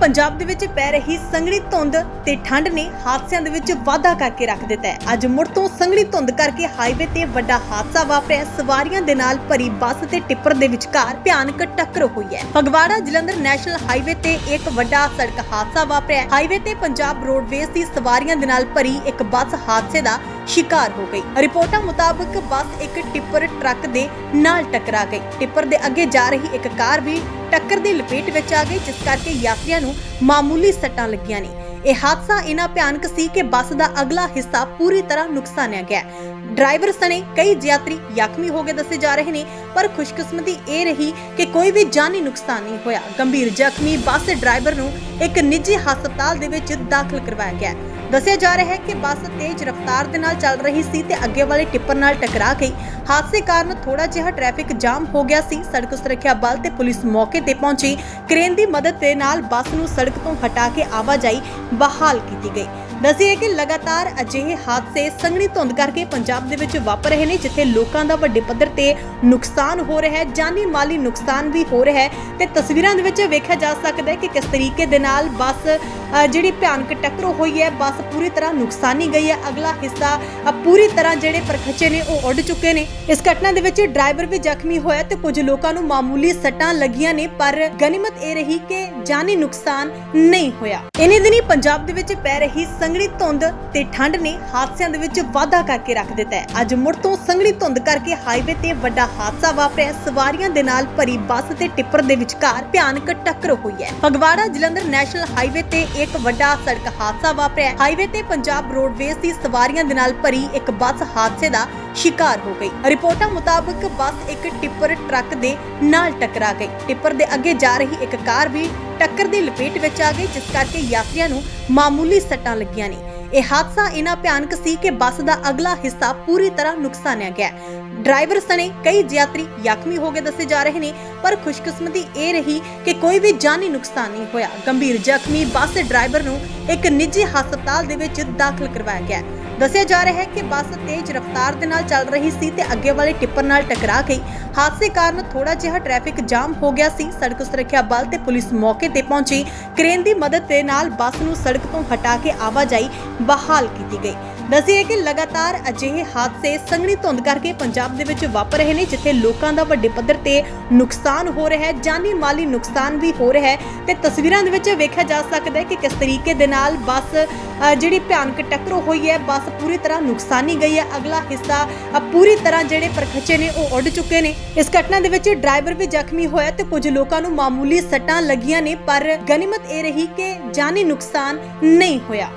ਪੰਜਾਬ ਦੇ ਵਿੱਚ ਪੈ ਰਹੀ ਸੰਘਣੀ ਧੁੰਦ ਤੇ ਠੰਡ ਨੇ ਹਾਦਸਿਆਂ ਦੇ ਵਿੱਚ ਵਾਧਾ ਕਰਕੇ ਰੱਖ ਦਿੱਤਾ ਹੈ। ਅੱਜ ਮੁੜ ਤੋਂ ਸੰਘਣੀ ਧੁੰਦ ਕਰਕੇ ਹਾਈਵੇ ਤੇ ਵੱਡਾ ਹਾਦਸਾ ਵਾਪਰਿਆ ਸਵਾਰੀਆਂ ਦੇ ਨਾਲ ਭਰੀ ਬੱਸ ਤੇ ਟਿੱਪਰ ਦੇ ਵਿਚਕਾਰ ਭਿਆਨਕ ਟੱਕਰ ਹੋਈ ਹੈ। ਫਗਵਾੜਾ ਜਲੰਧਰ ਨੈਸ਼ਨਲ ਹਾਈਵੇ ਤੇ ਇੱਕ ਵੱਡਾ ਸੜਕ ਹਾਦਸਾ ਵਾਪਰਿਆ ਹਾਈਵੇ ਤੇ ਪੰਜਾਬ ਰੋਡਵੇਜ਼ ਦੀ ਸਵਾਰੀਆਂ ਦੇ ਨਾਲ ਭਰੀ ਇੱਕ ਬੱਸ ਹਾਦਸੇ ਦਾ ਸ਼ਿਕਾਰ ਹੋ ਗਈ। ਰਿਪੋਰਟਾਂ ਮੁਤਾਬਕ ਬੱਸ ਇੱਕ ਟਿੱਪਰ ਟਰੱਕ ਦੇ ਨਾਲ ਟਕਰਾ ਗਈ। ਟਿੱਪਰ ਦੇ ਅੱਗੇ ਜਾ ਰਹੀ ਇੱਕ ਕਾਰ ਵੀ ਟੱਕਰ ਦੀ ਲਪੇਟ ਵਿੱਚ ਆ ਗਈ, ਜਿਸ ਕਰਕੇ ਯਾਤਰੀਆਂ ਨੂੰ ਮਾਮੂਲੀ ਸੱਟਾਂ ਲੱਗੀਆਂ ਨੇ। ਇਹ ਹਾਦਸਾ ਇਨਾ ਭਿਆਨਕ ਸੀ ਕਿ ਬੱਸ ਦਾ ਅਗਲਾ ਹਿੱਸਾ ਪੂਰੀ ਤਰ੍ਹਾਂ ਨੁਕਸਾਨਿਆ ਗਿਆ। ਡਰਾਈਵਰ ਸਣੇ ਕਈ ਯਾਤਰੀ ਜ਼ਖਮੀ ਹੋ ਗਏ ਦੱਸੇ ਜਾ ਰਹੇ ਨੇ, ਪਰ ਖੁਸ਼ਕਿਸਮਤੀ ਇਹ ਰਹੀ ਕਿ ਕੋਈ ਵੀ ਜਾਨੀ ਨੁਕਸਾਨ ਨਹੀਂ ਹੋਇਆ। ਗੰਭੀਰ ਜ਼ਖਮੀ ਬੱਸ ਡਰਾਈਵਰ ਨੂੰ ਇੱਕ ਨਿੱਜੀ ਹਸਪਤਾਲ ਦੇ ਵਿੱਚ ਦਾਖਲ ਕਰਵਾਇਆ ਗਿਆ। ਦੱਸਿਆ ਜਾ ਰਿਹਾ ਹੈ ਕਿ ਬੱਸ ਤੇਜ਼ ਰਫ਼ਤਾਰ ਦੇ ਨਾਲ ਚੱਲ ਰਹੀ ਸੀ ਤੇ ਅੱਗੇ ਵਾਲੇ ਟਿੱਪਰ ਨਾਲ ਟਕਰਾ ਗਈ। ਹਾਦਸੇ ਕਾਰਨ ਥੋੜਾ ਜਿਹਾ ਟ੍ਰੈਫਿਕ ਜਾਮ ਹੋ ਗਿਆ ਸੀ। ਸੜਕ ਸੁਰੱਖਿਆ ਬਲ ਤੇ ਪੁਲਿਸ ਮੌਕੇ ਤੇ ਪਹੁੰਚੀ। ਕ੍ਰੇਨ ਦੀ ਮਦਦ ਦੇ ਨਾਲ ਬੱਸ ਨੂੰ ਸੜਕ ਤੋਂ ਹਟਾ ਕੇ ਆਵਾਜਾਈ ਬਹਾਲ ਕੀਤੀ ਗਈ। ਦੱਸਿਆ ਕਿ ਲਗਾਤਾਰ ਅਜਿਹੇ ਹਾਦਸੇ ਸੰਘਣੀ ਧੁੰਦ ਕਰਕੇ ਪੰਜਾਬ ਦੇ ਵਿੱਚ ਵਾਪਰ ਰਹੇ ਨੇ, ਜਿੱਥੇ ਲੋਕਾਂ ਦਾ ਵੱਡੇ ਪੱਧਰ ਤੇ ਨੁਕਸਾਨ ਹੋ ਰਿਹਾ ਹੈ, ਜਾਨੀ ਮਾਲੀ ਨੁਕਸਾਨ ਵੀ ਹੋ ਰਿਹਾ ਹੈ ਤੇ ਤਸਵੀਰਾਂ ਦੇ ਵਿੱਚ ਵੇਖਿਆ ਜਾ ਸਕਦਾ ਹੈ ਕਿ ਕਿਸ ਤਰੀਕੇ ਦੇ ਨਾਲ ਬੱਸ ਜਿਹੜੀ ਭਿਆਨਕ ਟੱਕਰ ਹੋਈ ਹੈ, ਬੱਸ ਪੂਰੀ ਤਰ੍ਹਾਂ ਨੁਕਸਾਨੀ ਗਈ ਹੈ। ਅਗਲਾ ਹਿੱਸਾ ਪੂਰੀ ਤਰ੍ਹਾਂ ਜਿਹੜੇ ਪਰਖਚੇ ਨੇ, ਉਹ ਉੱਡ ਚੁੱਕੇ ਨੇ। ਇਸ ਘਟਨਾ ਦੇ ਵਿੱਚ ਡਰਾਈਵਰ ਵੀ ਜ਼ਖਮੀ ਹੋਇਆ ਤੇ ਕੁਝ ਲੋਕਾਂ ਨੂੰ ਮਾਮੂਲੀ ਸੱਟਾਂ ਲੱਗੀਆਂ ਨੇ, ਪਰ ਗਨੀਮਤ ਇਹ ਰਹੀ ਕਿ ਜਾਨੀ ਨੁਕਸਾਨ ਨਹੀਂ ਹੋਇਆ। ਇਨੇ ਦਿਨੀ ਪੰਜਾਬ ਦੇ ਵਿੱਚ ਪੈ ਰਹੀ ਸੰਘਣੀ ਧੁੰਦ ਤੇ ਠੰਡ ਨੇ ਹਾਦਸਿਆਂ ਦੇ ਵਿੱਚ ਵਾਧਾ ਕਰਕੇ ਰੱਖ ਦਿੱਤਾ ਹੈ। ਅੱਜ ਮੁੜ ਤੋਂ ਸੰਘਣੀ ਧੁੰਦ ਕਰਕੇ ਹਾਈਵੇ ਤੇ ਵੱਡਾ ਹਾਦਸਾ ਵਾਪਰਿਆ। ਸਵਾਰੀਆਂ ਦੇ ਨਾਲ ਭਰੀ ਬੱਸ ਤੇ ਟਿੱਪਰ ਦੇ ਵਿਚਕਾਰ ਭਿਆਨਕ ਟੱਕਰ ਹੋਈ ਹੈ। ਫਗਵਾੜਾ ਜਲੰਧਰ ਨੈਸ਼ਨਲ ਹਾਈਵੇ ਤੇ ਇੱਕ ਵੱਡਾ ਸੜਕ ਹਾਦਸਾ ਵਾਪਰਿਆ ਹਾਈਵੇ ਤੇ ਪੰਜਾਬ ਰੋਡਵੇਜ਼ ਦੀ ਸਵਾਰੀਆਂ ਦੇ ਨਾਲ ਭਰੀ ਇੱਕ ਬੱਸ ਹਾਦਸੇ ਦਾ ਸ਼ਿਕਾਰ ਹੋ ਗਈ। ਰਿਪੋਰਟਾਂ ਮੁਤਾਬਕ ਬੱਸ ਇੱਕ ਟਿੱਪਰ ਟਰੱਕ ਦੇ ਨਾਲ ਟਕਰਾ ਗਈ। ਟਿੱਪਰ ਦੇ ਅੱਗੇ ਜਾ ਰਹੀ ਇੱਕ ਕਾਰ ਵੀ ਟੱਕਰ ਦੀ ਲਪੇਟ ਵਿੱਚ ਆ ਗਈ, ਜਿਸ ਕਰਕੇ ਯਾਤਰੀਆਂ ਨੂੰ ਮਾਮੂਲੀ ਸੱਟਾਂ ਲੱਗੀਆਂ ਨੇ। ਇਹ ਹਾਦਸਾ ਇਨਾ ਭਿਆਨਕ ਸੀ ਕਿ ਬੱਸ ਦਾ ਅਗਲਾ ਹਿੱਸਾ ਪੂਰੀ ਤਰ੍ਹਾਂ ਨੁਕਸਾਨਿਆ ਗਿਆ। ਡਰਾਈਵਰ ਸਣੇ ਕਈ ਯਾਤਰੀ ਜ਼ਖਮੀ ਹੋ ਗਏ ਦੱਸੇ ਜਾ ਰਹੇ ਨੇ, ਪਰ ਖੁਸ਼ਕਿਸਮਤੀ ਇਹ ਰਹੀ ਕਿ ਕੋਈ ਵੀ ਜਾਨੀ ਨੁਕਸਾਨ ਨਹੀਂ ਹੋਇਆ। ਗੰਭੀਰ ਜ਼ਖਮੀ ਬੱਸ ਡਰਾਈਵਰ ਨੂੰ ਇੱਕ ਨਿੱਜੀ ਹਸਪਤਾਲ ਦੇ ਵਿੱਚ ਦਾਖਲ ਕਰਵਾਇਆ ਗਿਆ। ਦੱਸਿਆ ਜਾ ਰਿਹਾ ਹੈ ਕਿ ਬੱਸ ਤੇਜ਼ ਰਫ਼ਤਾਰ ਦੇ ਨਾਲ ਚੱਲ ਰਹੀ ਸੀ ਤੇ ਅੱਗੇ ਵਾਲੇ ਟਿੱਪਰ ਨਾਲ ਟਕਰਾ ਗਈ। ਹਾਦਸੇ ਕਾਰਨ ਥੋੜਾ ਜਿਹਾ ਟ੍ਰੈਫਿਕ ਜਾਮ ਹੋ ਗਿਆ ਸੀ। ਸੜਕ ਸੁਰੱਖਿਆ ਬਲ ਤੇ ਪੁਲਿਸ ਮੌਕੇ ਤੇ ਪਹੁੰਚੀ। ਕ੍ਰੇਨ ਦੀ ਮਦਦ ਦੇ ਨਾਲ ਬੱਸ ਨੂੰ ਸੜਕ ਤੋਂ ਹਟਾ ਕੇ ਆਵਾਜਾਈ ਬਹਾਲ ਕੀਤੀ ਗਈ। ਦੱਸਿਆ ਕਿ ਲਗਾਤਾਰ ਅਜਿਹੇ ਹਾਦਸੇ ਸੰਘਣੀ ਧੁੰਦ ਕਰਕੇ ਪੰਜਾਬ ਦੇ ਵਿੱਚ ਵਾਪਰ ਰਹੇ ਨੇ, ਜਿੱਥੇ ਲੋਕਾਂ ਦਾ ਵੱਡੇ ਪੱਧਰ ਤੇ ਨੁਕਸਾਨ ਹੋ ਰਿਹਾ ਹੈ, ਜਾਨੀ ਮਾਲੀ ਨੁਕਸਾਨ ਵੀ ਹੋ ਰਿਹਾ ਹੈ ਤੇ ਤਸਵੀਰਾਂ ਦੇ ਵਿੱਚ ਵੇਖਿਆ ਜਾ ਸਕਦਾ ਹੈ ਕਿ ਕਿਸ ਤਰੀਕੇ ਦੇ ਨਾਲ ਬੱਸ ਜਿਹੜੀ ਭਿਆਨਕ ਟੱਕਰ ਹੋਈ ਹੈ, ਬੱਸ ਪੂਰੀ ਤਰ੍ਹਾਂ ਨੁਕਸਾਨੀ ਗਈ ਹੈ। ਅਗਲਾ ਹਿੱਸਾ ਪੂਰੀ ਤਰ੍ਹਾਂ ਜਿਹੜੇ ਪਰਖਚੇ ਨੇ, ਉਹ ਉੱਡ ਚੁੱਕੇ ਨੇ। ਇਸ ਘਟਨਾ ਦੇ ਵਿੱਚ ਡਰਾਈਵਰ ਵੀ ਜ਼ਖਮੀ ਹੋਇਆ ਤੇ ਕੁਝ ਲੋਕਾਂ ਨੂੰ ਮਾਮੂਲੀ ਸੱਟਾਂ ਲੱਗੀਆਂ ਨੇ, ਪਰ ਗਨੀਮਤ ਇਹ ਰਹੀ ਕਿ ਜਾਨੀ ਨੁਕਸਾਨ ਨਹੀਂ ਹੋਇਆ।